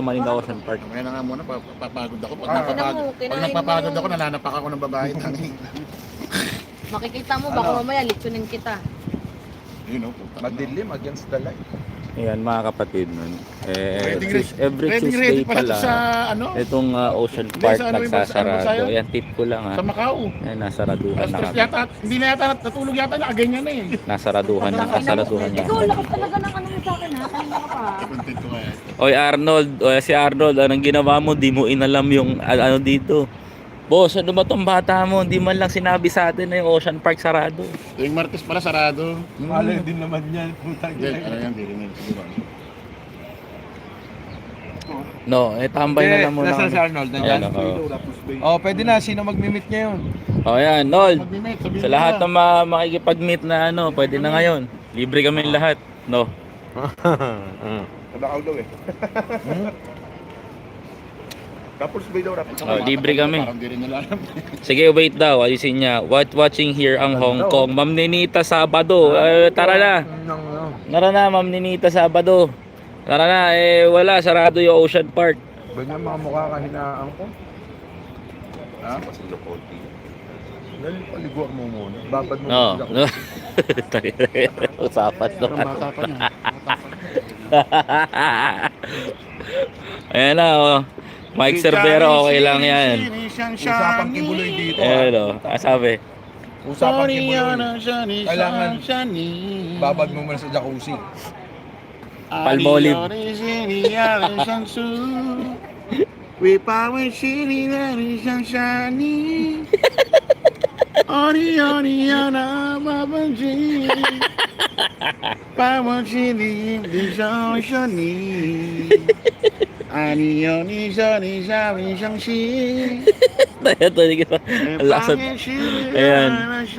Tumaling ako sa park. Kaya na nga muna, pa- papagod ako. Pag Ah. napapagod, pag napapagod ako, nananapak ako ng babae. Makikita mo, baka Ano? mamaya litsunin kita. You know, puta. Madilim against the light. Ayan mga kapatid nun. Eh, Ready, every ready, Tuesday ready pala to pala. sa, ano, Itong uh, Ocean Hindi, Park sa ano yung bansa- ano nagsasarado. yun? Ayan, tip ko lang ha. sa Macau. Ayan, nasaraduhan Alas na tres kami. yata, hindi na yata, natulog yata na, ganyan na eh. Nasaraduhan na, nasaraduhan niya. Ikaw, lakas talaga ng ano sa akin ha. Kanina ka pa. Content ko kaya. Oy Arnold, oy si Arnold, anong ginawa mo? Di mo inalam yung ano dito. Boss, ano ba tong bata mo? Hindi man lang sinabi sa atin na yung Ocean Park sarado. Tuwing Martes pala, sarado. Hmm. Malay din naman yan. Puta Hindi, ano yan, hindi rin. Siguro. No, eh tambay na lang muna. Nasaan kami. si Arnold? Ayan, Nandiyan? oo. Oh, pwede na. Sino mag-meet niya yun? Oh, ayan, Nold. Mag-meet, sabihin Sa mo lahat na. ng ma- makikipag-meet na ano, pwede na ngayon. Libre kami lahat. No. Nabakaw daw eh. Tapos bay daw rapid. Oh, libre kami. Parang di rin nila alam. Sige, wait daw. Ayusin niya. What watching here ang Hong Kong. Ma'am Ninita Sabado. Eh, tara na. Tara na, Ma'am Ninita Sabado. Tara na, eh wala, sarado yung Ocean Park. Ganyan mga mukha kahinaan ko. Ha? Dali, paliguan mo muna. Babad mo No. Usapan niya. Bata pa. Ayan na, oh. Mike Cervero, okay lang yan. Usapang kibuloy dito Ayan, ha. oh. Ah, sabi. Usapang kibuloy. Kailangan. Babad mo muna sa jacuzzi. Palmolive. Ori ori Oriana, Babanji, Babanji, Dijon, Johnny. di shani Ani oni shani shani shangshi Ayan, to, hindi ko- Ang lakas at- Ayan.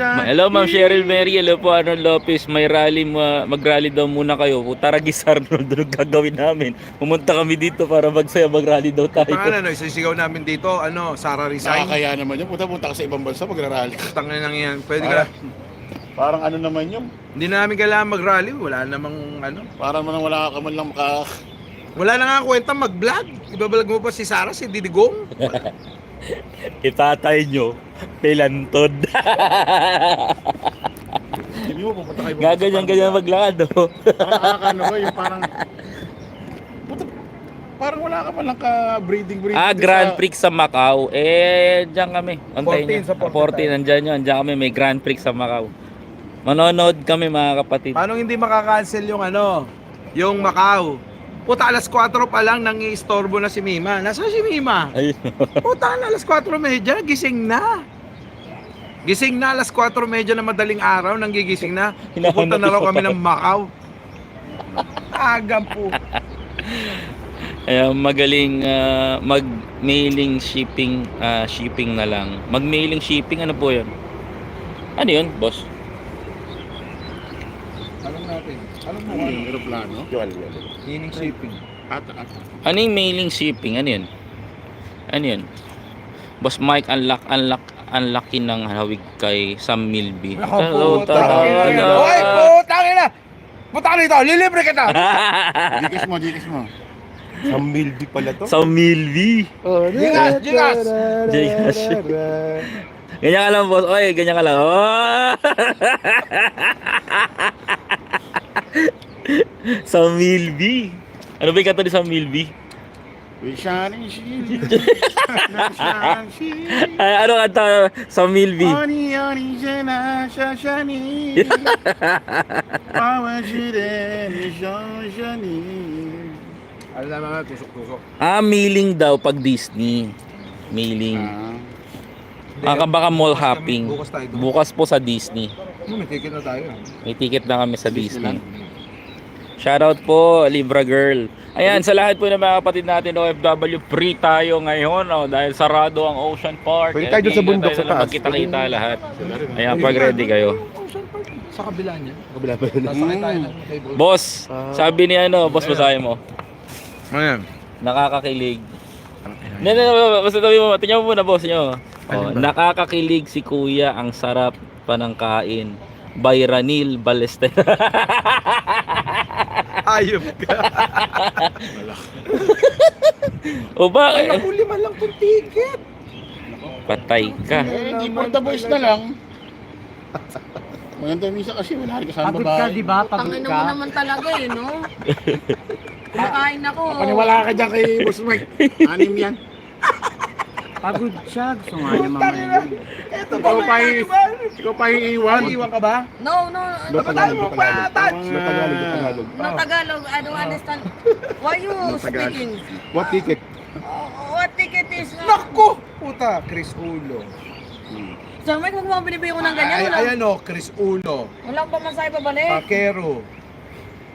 Ma- Hello, Ma'am Cheryl Mary. Hello po, Arnold Lopez. May rally, ma- mag-rally daw muna kayo. Tara, Gis Arnold, ano gagawin namin? Pumunta kami dito para magsaya, mag-rally daw tayo. Paano, no? Isisigaw namin dito, ano, Sara resign. Nakakaya naman yun. Punta punta ka sa ibang bansa magrarally. Tangin lang yan. Pwede ka. parang ano naman yun. Hindi na namin kailangan mag-rally. Wala namang, ano. Parang man wala ka man lang maka... Wala na nga kwenta mag-vlog. Ibablog mo pa si Sara, si Didigong. Itatay nyo, pilantod. Hindi mo pupunta kayo. Gaganyan-ganyan maglakad, oh. Parang ano ba yung parang... Puta, parang wala ka man lang ka breeding breeding. Ah, Grand Prix sa Macau. Eh, diyan kami. Antayin 14 nyo. sa 14, 14 tayo. nandyan yun. Andiyan kami, may Grand Prix sa Macau. Manonood kami, mga kapatid. Paano hindi makakancel yung ano, yung Macau? Puta, alas 4 pa lang nang istorbo na si Mima. Nasaan si Mima? Ayun. Puta, na alas 4 medya, gising na. Gising na alas 4 medya na madaling araw, nang gigising na. Pupunta na raw kami ng Macau. Agam po. Kaya magaling ah, mag-mailing shipping ah, shipping na lang. Mag-mailing shipping ano po 'yun? Ano 'yun, boss? Alam natin. Alam mo ano? Aeroplano? Meaning shipping. At, at, Ano yung mailing shipping? Ano 'yun? Ano 'yun? Boss Mike, unlock, unlock, unlucky ng hawig kay Sam Milby. Hello, hello. Hoy, putang ina! Puta rito, lilibre kita! Dikis mo, dikis mo. Ang milby pala to. Sam Milby. Gingas, gingas! Gingas. Ganyan ka lang, boss. Oy, ganyan ka lang. Oh! Sam Milby. Ano ba yung kanta ni Sam Milby? We shining shield. Ay, ano kanta sa Milby? Oni, oni, shana, shashani. Pawa shire, shashani. Alam naman nga, tusok-tusok. Ah, mailing daw pag Disney. Mailing. Ah. Ah, ka baka mall hopping. Bukas tayo doon. Bukas po sa Disney. May ticket na tayo. May ticket na kami sa Disney. Disneyland. Shoutout po, Libra Girl. Ayan, sa lahat po ng mga kapatid natin OFW, free tayo ngayon oh, dahil sarado ang Ocean Park. Pwede tayo doon sa bundok sa taas. Magkita-kita lahat. Ayan, pag ready kayo. Sa kabila niya. Kabila pa yun. Boss, sabi ni ano, boss basahin mo. Ayan. Nakakakilig. Hindi, hindi, basta sabi mo, tingnan mo muna boss nyo. Oh, nakakakilig si kuya, ang sarap pa ng kain. By Ranil Balester. Ayop ka. O ba? Ay, naku, lima lang tong ticket. Patay ka. Eh, di for the boys na lang. Maganda minsan kasi wala rin kasama Pagod ka, babae. di ba? Pagod Tangin ka. mo naman talaga eh, no? Kumakain ako. Paniwala ka dyan kay Boss Mike. Anim yan. Pagod siya. Gusto nga niya mamaya. Ito Ikaw pa Ikaw pa iiwan. Iwan ka ba? No, no. Lo Tagalog, pa, Tagalog. Lo Tagalog, lo Tagalog. No Tagalog, I don't understand. Why you speaking? What ticket? Oh, what ticket is? Naku! Puta, Chris Ulo. Sa may kung binibigay ko ng ganyan, Ay, wala, ayan o, Chris Ulo. walang pamasahe pabalik. Pakero.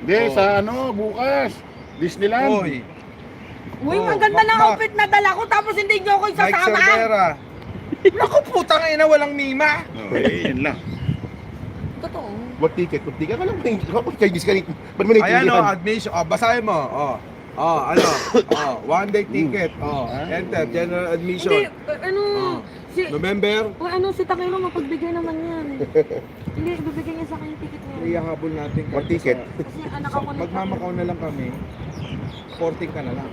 Hindi, Oh. sa ano, bukas. Disneyland. Hoy, Uy, Oh, maganda na Mac- outfit na dala ko tapos hindi nyo ako Mike isasama. Cervera. Naku, puta nga ina, walang mima. Oh, eh, yun lang. Totoo. What ticket? What ticket? Alam mo, kapag kayo ka rin. Ba't mo Ayan o, naiintindihan? admission. O, basahin mo. O. O, ano? O, one day ticket. O, enter, general Hindi, admission. uh, ano, Oh. si, November, o, ano, si Takiro mapagbigay naman yan. hindi, bibigyan niya sa akin yung ticket niya. iyahabol natin. What ticket? Kasi anak ako na Magmamakaw na lang kami. 14 ka na lang.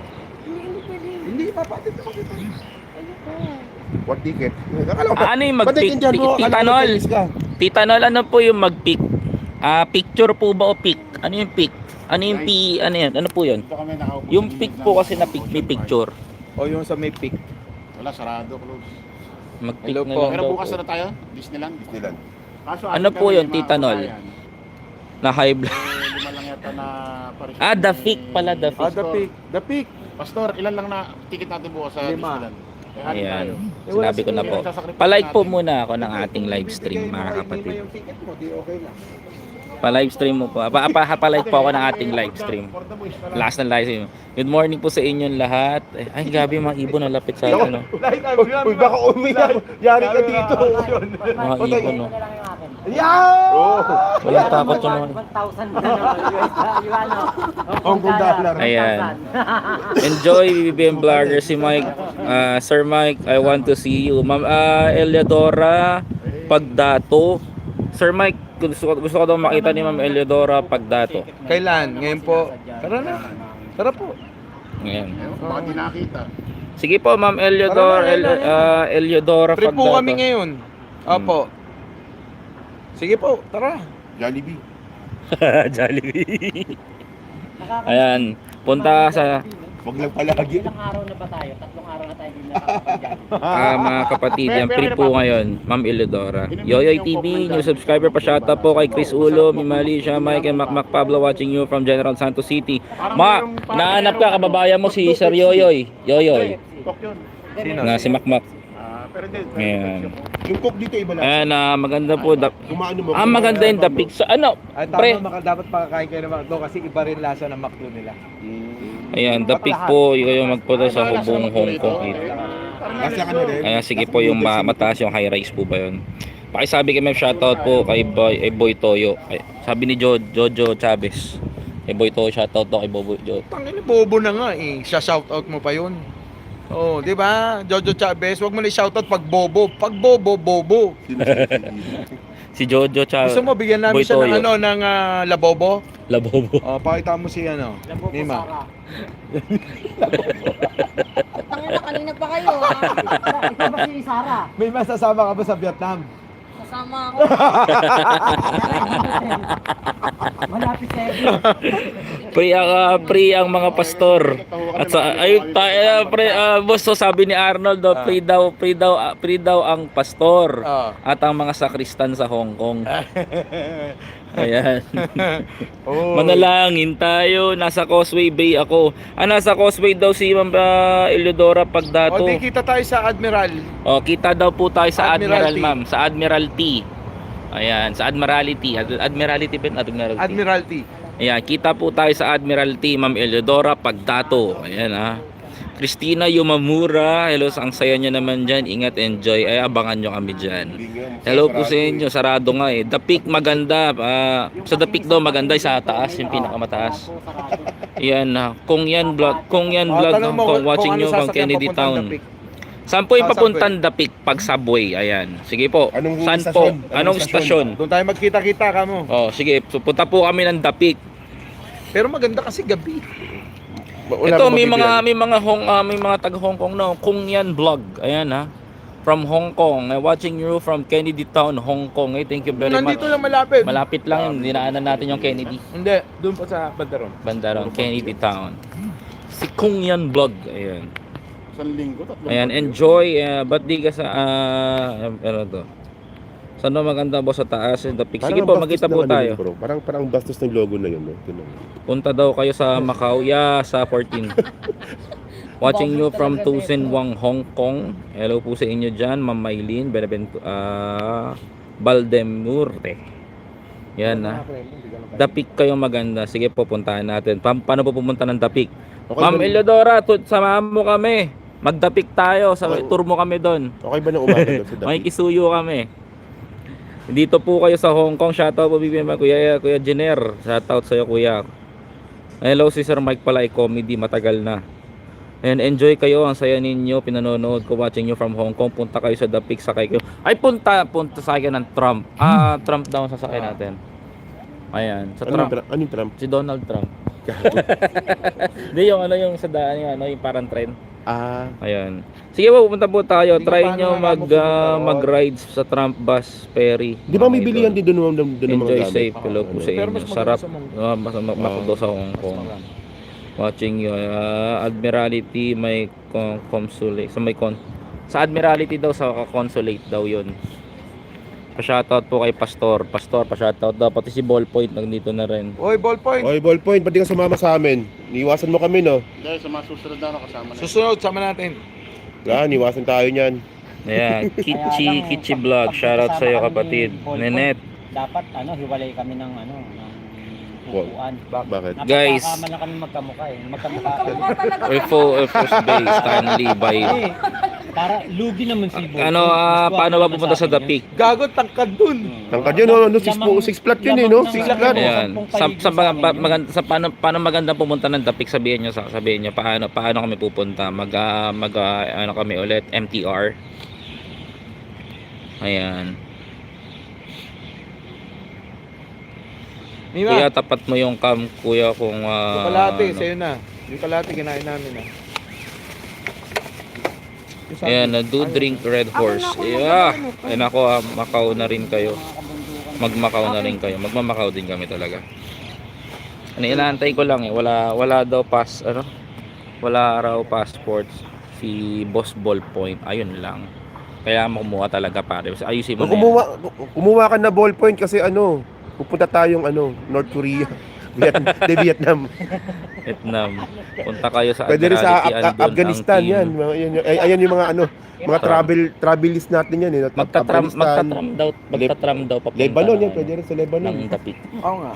Hindi, papatit naman kita. What ticket? Akala ko, Ah, ano yung ba't mag-pick? naiintindihan mo? Tita Akala ko Nol. Chinese ka. Tita Nol, ano po yung mag-pick? Ah, picture po ba o pick? Ano yung pick? Ano yung P, ano yan? Ano po yun? Dito kami nakaupo. Yung pick po kasi na pick, may picture. O, yung sa may pick. Wala, sarado, close. Mag-pick Hello na po. lang Pero daw bukas po. na tayo, Disneyland. Disneyland. Kaso, Ano atin po kami, yun, mga Tita Nol? kabayan. Na high blood. Eh, lima lang yata na pares. Ah, the pick pala, the Ah, pick. the pick. The pick. Pastor, ilan lang na ticket natin bukas sa Lima. Disneyland? Ayan. Sinabi ko na po. Palike po muna ako ng ating live stream, mga kapatid. yung ticket mo, di okay lang. Pa-live stream mo po. Pa, pa, pa-like po ako ng ating live stream. Last na live stream. Good morning po sa inyong lahat. Ay, gabi mga ibon na lapit sa atin. No? Uy, baka umiyak. Yari ka dito. Mga ibon, no? Yeah! Walang takot yun. no? 1,000 na yung. Hong Kong dollar. Ayan. Enjoy BBM Vlogger si Mike. Ah, Sir Mike, I want to see you. Ma'am ah, Eliodora Pagdato. Sir Mike, gusto, ko- gusto ko daw makita ni Ma'am Eliodora Pagdato. Kailan? Ngayon po. Tara na. Tara po. Ngayon. Baka di nakita. Sige po, Ma'am Eliodora, El, ah, Eliodora Trip po Pagdato. kami ngayon. Opo. Sige po, tara. Jollibee. Jollibee. Ayan, punta sa Huwag lang palagi. Ilang araw na ba tayo? Tatlong araw na tayo hindi nakakapag ah, mga kapatid, yan free po ngayon, Ma'am Eliodora. Yoyoy TV, new subscriber pa shoutout po kay Chris Ulo, Mimali, Siya, Mike, and Macmac Pablo watching you from General Santos City. Ma, naanap ka, kababayan mo si Sir Yoyoy. Yoyoy. Sino? Na si Macmac. Pero hindi. Ayan. Yung cook dito iba lang. Ayan, ah, maganda po. Da- Kumaano mo. ah, maganda yung dapik. Sa ano? Ay, Pre. tama, maka, dapat pakakain kayo ng McDo kasi iba rin lasa ng McDo nila. Ayan, dapik po. Yung magpunta sa Hubong, Hong Kong. Kasi ka na rin. Ayan, sige po yung ma- mataas yung high rise po ba yun? Pakisabi kay Ma'am shoutout po kay Boy, kay Boy Toyo. Ay, sabi ni jo, Jojo Chavez. Kay Boy Toyo, shoutout to kay Bobo Jo. Tangin bobo na nga eh. Siya shoutout mo pa yun. Oh, di ba? Jojo Chavez, wag mo na i-shoutout pag bobo. Pag bobo, bobo. Si Jojo Chavez. Gusto mo bigyan namin Boy siya ng Toyo. ano ng ah, labobo? Labobo. Oh, pakita mo si ano, Nima. Tangin na, kanina pa kayo ha. Ikaw ba si Sarah? May masasama ka ba sa Vietnam? Kasama ako. Malapit sa. Pre ang ah, pre ang mga pastor. At sa ay tayo pre ah, boss so sabi ni Arnold do pre daw pre daw ah, pre daw ang pastor Ah. at ang mga sakristan sa Hong Kong. Ayan. Oh. Manalangin tayo. Nasa Causeway Bay ako. Ah, nasa Causeway daw si Ma'am ah, Eleodora O Pagdato. di kita tayo sa Admiral. O, kita daw po tayo sa Admiral. Ma'am. Sa Admiralty. Ayan, sa Admiralty. Ad- Admiralty ba? Admiralty. Admiralty. Ayan, kita po tayo sa Admiralty, Ma'am Eleodora Pagdato. Ayan ha. Christina Yumamura, hello, ang saya nyo naman dyan. Ingat, enjoy. Ay, abangan nyo kami dyan. Hello po sa inyo, sarado nga eh. The Peak maganda. ah, sa The Peak daw maganda sa taas, yung pinakamataas. Yan, ah, kung yan vlog, kung yan Oh, vlog, mo kung watching ano nyo from sasakyan Kennedy Town. Saan po yung Ah, papuntang The Peak pag subway? Ayan. Sige po. Anong Saan po? Anong istasyon? Doon tayo magkita-kita ka mo. Oh, sige. So, punta po kami ng The Peak. Pero maganda kasi gabi. Wala Ito may mga may mga Hong ah, may mga taga Hong Kong no. Kung yan vlog. Ayan ha. From Hong Kong. Uh, watching you from Kennedy Town, Hong Kong. Eh, thank you very Nandito much. lang malapit. Malapit lang yun. Dinaanan natin yung Kennedy. Hindi, doon pa sa Bandaron. Bandaron, Kennedy Town. Si Kung Yan Vlog. Ayan. Isang linggo, tatlong Ayan, enjoy. Uh, ba't di ka sa... ah, ano to? Saan ba maganda po sa taas? The pic. Sige po, magkita po ano tayo. yun, bro. Parang parang bastos ng logo na yun, no? Ganun. Punta daw kayo sa Macau. Yeah, sa 14. Watching you from Tusinwang, Hong Kong. Hello po sa inyo dyan, Ma'am Maylin, Benevento, ah, Baldemurte. Yan na. Dapik kayo maganda. Sige po, puntahan natin. Pa paano po pumunta ng Dapik? Okay Ma'am Eleodora, tu- samahan mo kami. Magdapik tayo. Sa Oo. tour mo kami doon. okay ba na umaga doon sa May Dapi? kisuyo kami. Dito po kayo sa Hong Kong. Shoutout po bibigyan mo Kuya Kuya Jenner. Shoutout sa iyo Kuya. Hello si Sir Mike pala comedy matagal na. And enjoy kayo ang saya ninyo pinanonood ko watching you from Hong Kong. Punta kayo sa The Peak sakay kayo. Ay punta punta sa akin ng Trump. Ah Trump daw ang sasakay natin. Ayan, sa Trump. Trump? Ano yung Trump? Si Donald Trump. Hindi yung ano yung sa daan yung ano yung parang train. Ah, Ayan. Sige po, pupunta po tayo. Hindi Try paano nyo nga mag, ah, mag-rides sa Trump bus ferry. di ba may Mga bilihan idol. din doon ng, doon ng mga Enjoy gamit? safe. Hello po sa Pero inyo. mas maganda Sarap. sa mas ma- sa Hong Kong. Watching you. ah, Admiralty may con- consulate. Sa may con sa Admiralty daw sa consulate daw 'yon. Pa-shoutout po kay Pastor. Pastor, pa-shoutout daw. Pati si Ballpoint nandito na rin. Oy, ballpoint. Oy, ballpoint, ba't di ka sumama sa amin? Niwasan mo kami, no? Dahil sa mga susunod na ano, kasama na. Susunod, sama natin. Ah, niwasan tayo niyan. Ayan, Kichi, Kichi Vlog. Shoutout sa iyo kapatid. Nenet. Dapat ano, hiwalay kami ng ano, ng upuan. Bakit? Guys. Napakakama na kami magkamukha eh. Magkamukha kami. Mukha talaga. Refo, First Base, Stanley, by... Para lugi naman si Boy. Ano, ah, paano ba pupunta sa The Peak? Gago, tangkad dun. Tangkad yun, no? no six, po, six flat yun, eh, no? Six flat. Ayan. Sa, sa, mga, pa- maganda, sa paano, paano maganda pumunta ng Dapik sabihin niyo sa sabihin niyo paano paano kami pupunta mag ah, mag ah, ano kami ulit MTR. Ayan. Nina, Kuya tapat mo yung cam kuya kung yung uh, kalate, sa'yo na. Yung kalate, kinain namin na. Ayan, na do drink red horse. Yeah. Ay nako, ah, Macau na rin kayo. Magmakaw na rin kayo. Magmamakaw din kami talaga. Ano inaantay ko lang eh. Wala wala daw pass ano? Wala raw passports si Boss Ballpoint. Ayun lang. Kaya mo kumuha talaga pare. Ayusin mo na yan. kumuha, kumuha ka na ballpoint kasi ano, pupunta tayong ano, North Korea. Vietnam, de Vietnam. Vietnam. Punta kayo sa Pwede rin sa Af- Afghanistan yan. Mga, yan. Ay, ayan yung mga ano, mga travel travelist natin yan. Eh. Magtatram, magtatram daw, magtatram daw papunta Lebanon yan, pwede rin sa Lebanon. ng Dapit. Oo nga.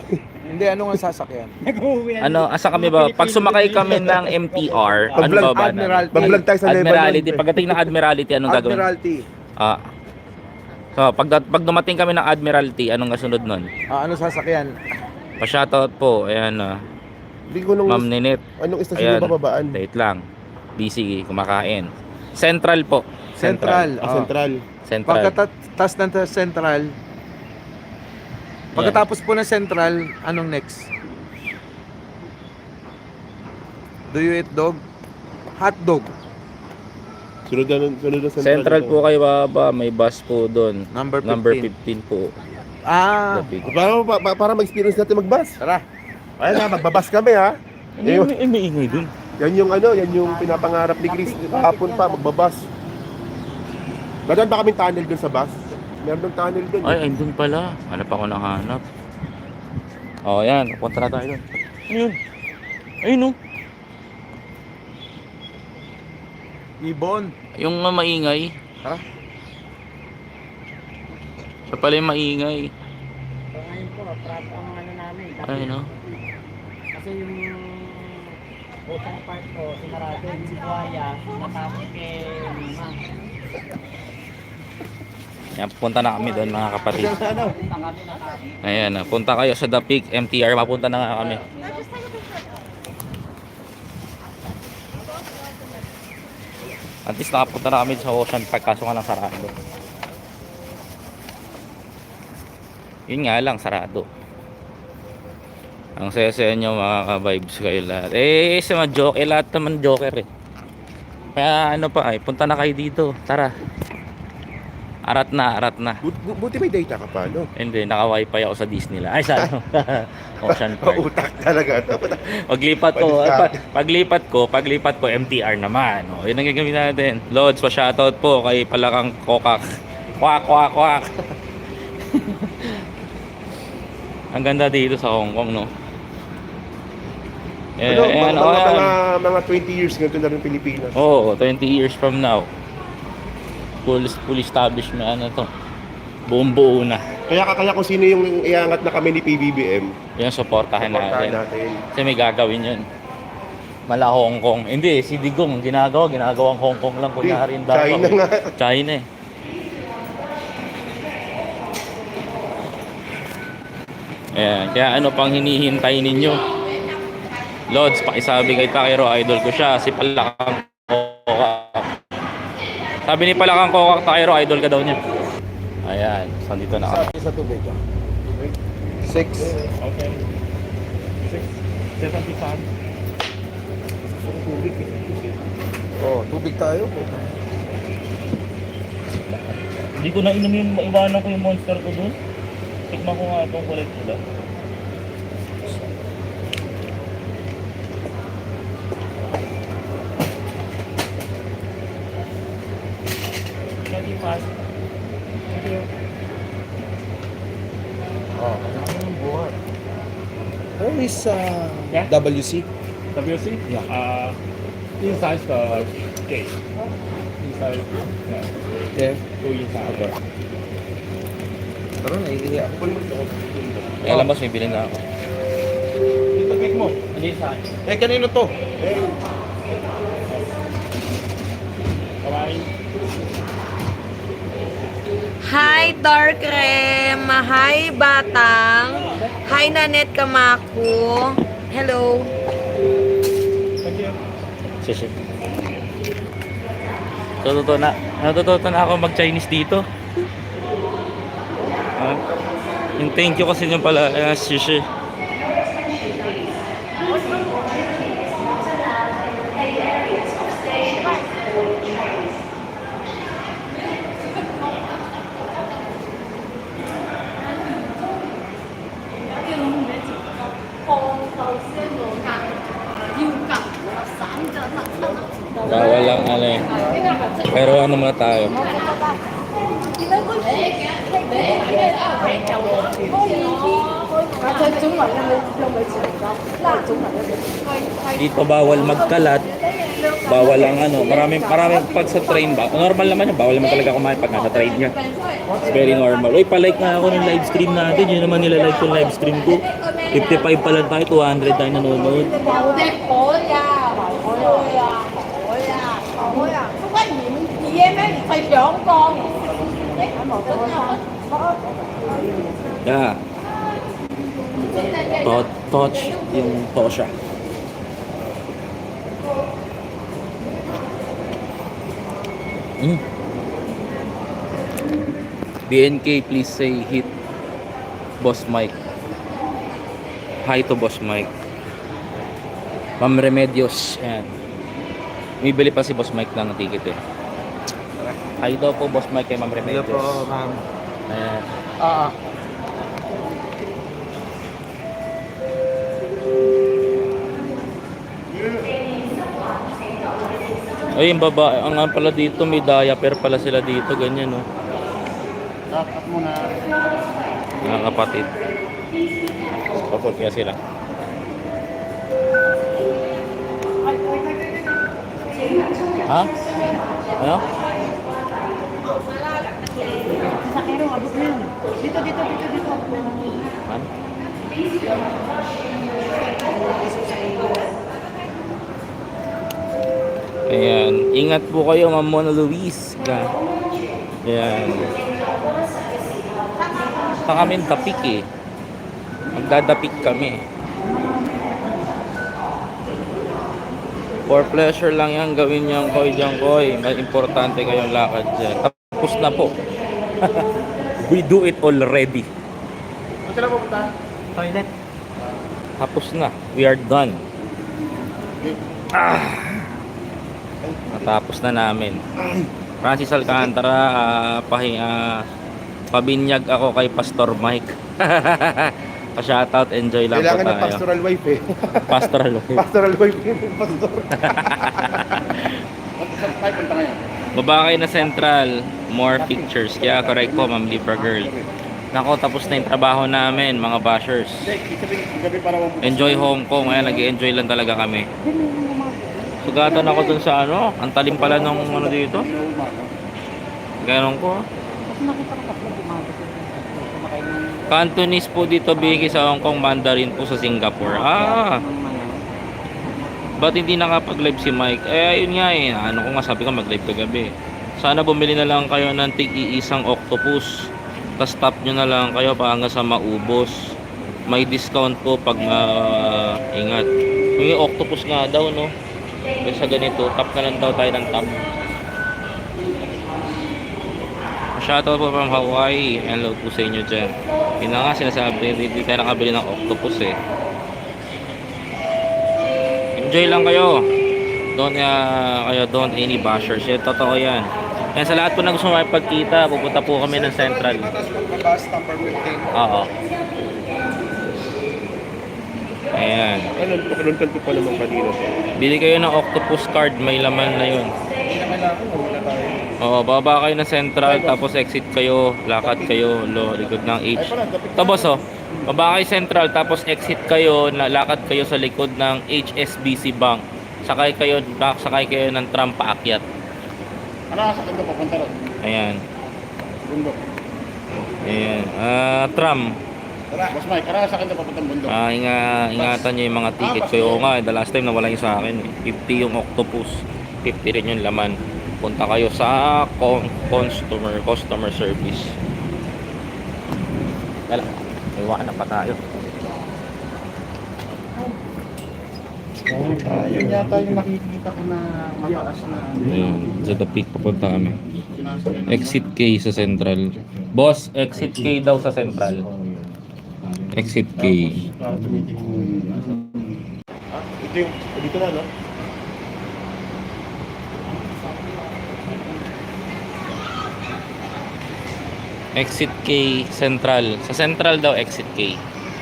Hindi, ano nga sasakyan? Ano, asa kami ba? Pag sumakay kami ng MTR, ano ba ba? Admiralty. Mag-vlog tayo sa Lebanon. Admiralty. Pagdating ng Admiralty, anong gagawin? Admiralty. Ah. So, pag, pag dumating kami ng Admiralty, anong kasunod nun? Ah, ano sasakyan? Pa-shoutout po. Ayan na. Hindi ko nung, Ma'am Ninit. anong istasyon Ayan. yung bababaan? Date lang. Busy, kumakain. Central po. Central. Ah, oh. Central. Central. Pagkatas ng Central, pagkatapos po ng Central, anong next? Do you eat dog? Hot dog. Sunod na, sunod na Central. Central po kayo baba. May bus po doon. Number 15. Number 15 po. Ah. Para, para, para ma-experience natin magbas. tara. Ayan na, magbabas kami ha. May, may, may ingay dun. Yan yung ano, yan yung pinapangarap ni Chris kahapon pa, magbabas. Meron ba kaming tunnel dun sa bus? Meron dong tunnel dun. Ay, ay, dun pala. Hanap ako ng hanap. Oh, yan. Punta na tayo dun. Ayun. Ayun, oh. Ibon. Yung uh, maingay. Ha? Siya pala yung maingay. So, ngayon po, trap ang ano namin. Ay, no? Kasi yung utang part ko, sinarado yung Buhaya, natapos kay Mima. Yan, punta na kami doon mga kapatid. Natapos. Ayan, ah, punta kayo sa The Peak MTR. Mapunta na nga kami. At least nakapunta na kami sa Ocean Park kaso nga lang sarado. Yun nga lang, sarado. Ang saya-saya nyo mga ka-vibes kayo lahat. Eh, sa mga joke, eh, lahat naman joker eh. Kaya ano pa, eh, punta na kayo dito. Tara. Arat na, arat na. But- bu- buti may data ka pa, no? Hindi, naka-wifi ako sa Disneyland. Ay, sa ano? Ocean Park. Pautak talaga. Paglipat ko, Baliktad. pag, paglipat ko, paglipat ko MTR naman. O, yun ang gagawin natin. Lods, pa shoutout po kay Palakang Kokak. Kwak, kwak, kwak. ang ganda dito sa Hong Kong, no? Eh, ano, eh, mga, ano, mga, ayan. mga, mga 20 years ganito na rin Pilipinas. Oo, 20 years from now. Full, full establishment, ano to. Buong buo na. Kaya kaya kung sino yung iangat na kami ni PBBM, Yung supportahan supportahan natin. natin. Kasi may gagawin yun. Mala Hong Kong. Hindi, si Digong ginagawa. Ginagawang Hong Kong lang. Kunyari. China nga. China eh. Ayan. Kaya ano pang hinihintay ninyo? Lods, pakisabi kay Takiro, idol ko siya. Si Palakang Kokak. Sabi ni Palakang Kokak, Takiro, idol ka daw niya. Ayan. So, dito na kami. Sa tubig ka. Six. Okay. Six. Seventy five. Oh, tubig tayo. Hindi ko na inom yung maiwanan ko yung monster ko doon. Tikman ko nga itong kulay pula. Oh, ano buhat? Where is uh, Yeah. WC? WC? Yeah. Uh, inside the gate. Inside. Yeah. Yeah. Go inside. Okay. Tara, naiiya ako. Kaya alam boss, may bilhin na ako. Dito gate mo. Hindi sa Eh, kanino to? Kawain. Hi, Dark Rem! Hi, Batang! Hi, Nanet Kamaku! Hello! Thank you. Sisi. Natututo na. Natututo na ako mag-Chinese dito. Ah, yung thank you kasi yung pala, uh, shishi. Bawal lang ano eh. Pero ano muna tayo? Dito bawal magkalat. Bawal ang ano. Maraming maraming pag sa train ba. Normal naman yun. Bawal naman talaga kumain pag nasa train niya. It's very normal. Uy, palike nga ako ng live stream natin. Yun naman nila like yung live stream ko. 55 pa lang tayo. 200 tayo nanonood. 好呀，好呀，好呀，好呀！不过你们啲嘢咩？唔系两个，你睇冇得睇。 Yeah. To touch yung tosha. Mm. BNK, please say hit Boss Mike. Hi to Boss Mike. Ma'am Remedios. Ayan. Bibili pa si Boss Mike ng ticket eh. Hi daw po Boss Mike kay Ma'am Hello Remedios. po, ma'am. Ayan. Ah, Ay, yung baba, ang nga pala dito, may diaper pala sila dito, ganyan, no? Dapat mo na. Mga kapatid. Kapot nga sila. Ha? Ano? Dito, dito, dito, dito. Ano? Ayan. Ingat po kayo, Ma'am Mona Luis. Ayan. Sa kami tapik eh. Magdadapik kami. For pleasure lang yan, gawin niyang koy dyan koy. Mas importante kayong lakad dyan. Tapos na po. We do it already. Saan sila pupunta? Toilet. Tapos na. We are done. Ah. Natapos na namin. Francis Alcantara, ah, pahi, ah, pabinyag ako kay Pastor Mike. Pa-shoutout, enjoy lang Kailangan po ng tayo. pastoral wife eh. Pastoral. pastoral wife yun, pastor. Saan tayo punta ngayon? Baba kayo na Central, more pictures. Kaya correct po, Ma'am Libra Girl. Nako, tapos na yung trabaho namin, mga bashers. Enjoy Hong Kong. Ayan, nag-enjoy lang talaga kami. Sugatan ako dun sa ano, ang talim pala nung ano dito. Ganon ko. Cantonese po dito, Biki, sa Hong Kong, Mandarin po sa Singapore. Ah, ba't hindi nakapag-live si Mike? Eh, ayun nga eh. Ano ko nga, sabi ko mag-live kagabi. Sana bumili na lang kayo ng tig-iisang octopus. Tapos stop nyo na lang kayo pa hanggang sa maubos. May discount po pag ah, ingat. Yung octopus nga daw, no? Kasi sa ganito, tap na lang daw tayo ng tap. Shoutout po from Hawaii. Hello po sa inyo dyan. Yun na nga sinasabi, hindi tayo nakabili ng octopus eh. Enjoy lang kayo. Don't uh, kayo don't any bashers. Yan, totoo yan. Yan sa lahat po na gusto makipagkita, pupunta po kami ng Central. Tapos pagbabas, number 15. Oo. Ayan. Ano, pakaluntan ko pa naman kanina. Bili kayo ng octopus card, may laman na yun. Hindi na kailangan, wala tayo. Oo, baba kayo ng Central, tapos exit kayo, lakad kayo, lo, likod ng H. Tapos oh, baba kayo Central, tapos exit kayo, lakad kayo sa likod ng HSBC Bank. Sakay kayo, sakay kayo ng tram paakyat. Ano sa kanda papunta ron? Ayan. Bundok. Ayan. Ah, tram. Boss Mike, ano sa kanda papunta bundok? Ah, inga, ingatan nyo yung mga ticket ko. Oo nga, the last time nawala yung sa akin. eh. 50 yung octopus. 50 rin yung laman. Punta kayo sa con- customer, customer service. Wala. Iwakan na pa tayo. Yun yata yung nakikita ko na mataas na Ayan, sa The Peak papunta kami. Exit K sa Central. Boss, exit K daw sa Central. Exit K. Ito yung, dito na, no? Exit K Central. Sa Central daw exit K.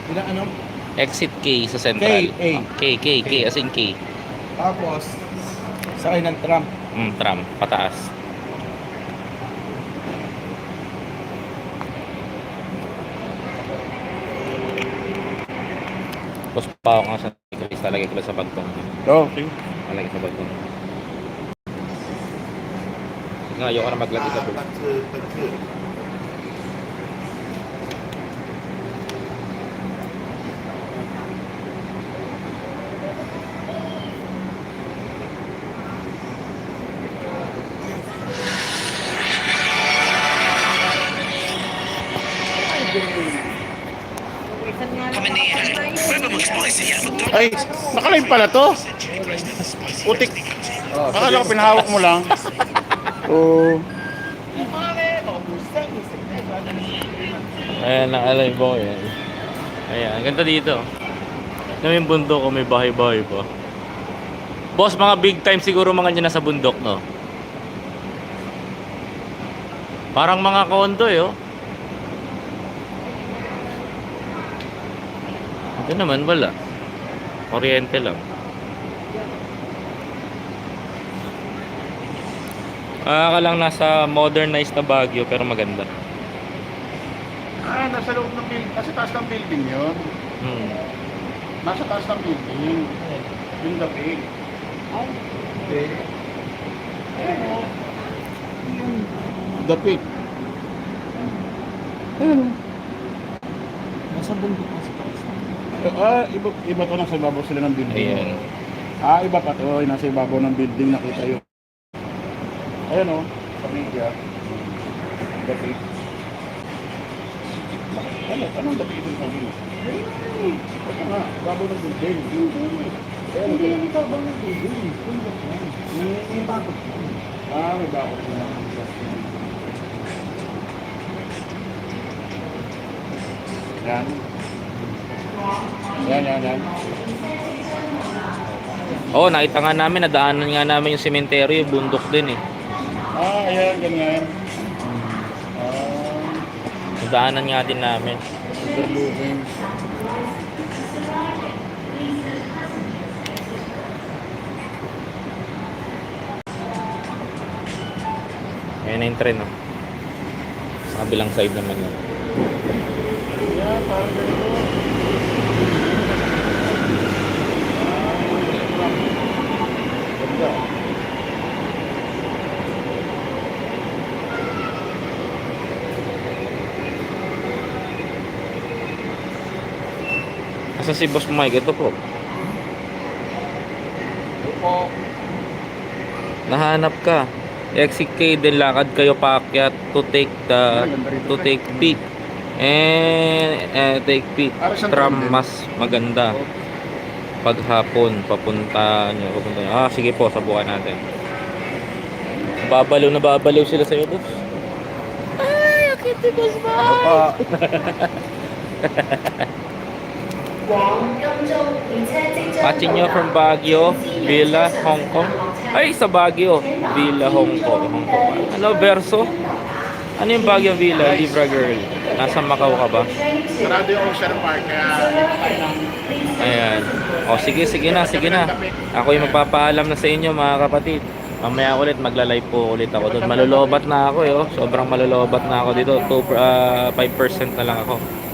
Ilang ano? Exit K sa Central. K, A. K, K, K, as in K. Tapos, sakay ng tram. Mm, tram, pataas. Tapos pa ako nga sa Chris, talagay ko lang sa bag ko. Oh, sige. Talagay sa bag ko. Nga, ayoko na maglagay sa bag. Nakalive pala to. Putik. Akala ko pinahawak mo lang. Oh. Ayan, na-alive ko yan. Ayan, ang ganda dito. Na yung bundok ko, may bahay-bahay pa. Boss, mga big time siguro mga nyo nasa bundok, no? Parang mga kondo, eh, oh. Ito naman, wala. Oriente lang. Ah, ka lang nasa modernized na Baguio pero maganda. Ah, nasa loob ng building. Nasa taas ng building yun. Hmm. Nasa taas ng building. Yung dapi. Okay. Dapi. nasa bundok taas. Ah, iba, iba to nasa ibabaw sila ng building. Ayan. Ah, iba pa to. Yung Nasa ibabaw ng building nakita yun. Ayan o. Sa media. Dapi. Ano? Anong dapi ito sa media? Ito nga. Ibabaw ng building. Ayan, Hindi yan ibabaw ng building. May, may bakot yan. Ah, may bakot na. Yan. Yan, yan. Oo, nakita nga namin, nadaanan nga namin yung sementeryo, yung bundok din eh. Ah, ayan, ganyan. Ah, Nadaanan nga din namin. overlooking. Ayan na yung tren, oh. Sa kabilang side naman yun. Yan, parang ganito. Asa si Boss Mike? Ito po. Po. Nahanap ka. Exit kayo din lakad kayo paakyat to take the to take peak. And eh, take peak. Tram din. mas maganda. Paghapon papunta nyo. Papunta nyo. Ah, sige po, subukan natin. Babaliw na babaliw sila sa iyo, boss. Ano pa? Watching nyo from Baguio, Villa, Hong Kong. Ay, sa Baguio, Villa, Hong Kong. Hong Kong. Ano, Verso? Ano yung Baguio Villa, Libra Girl? Nasa Macau ka ba? Sarado yung Ocean Park, kaya Ayan. O, sige, sige na, sige na. Ako yung magpapaalam na sa inyo, mga kapatid. Mamaya ulit, magla-live po ulit ako doon. Malulobat na ako, eh, oh. Sobrang malulobat na ako dito. 2, ah, 5% na lang ako.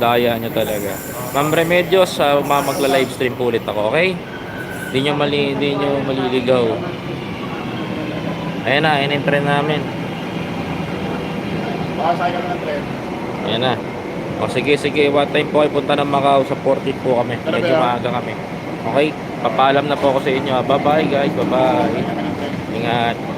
Daya nyo talaga. Ma'am Remedios, uh, magla-live stream po ulit ako, okay? Hindi nyo, mali, hindi nyo maliligaw. Ayan na, ayan yung trend namin. Baka sakay kami ng tren. Ayan na. O sige, sige. What time po kayo punta ng Macau? Supportive po kami. Medyo maaga kami. Okay? Papaalam na po ako sa inyo. Bye-bye guys. Bye-bye. Ingat.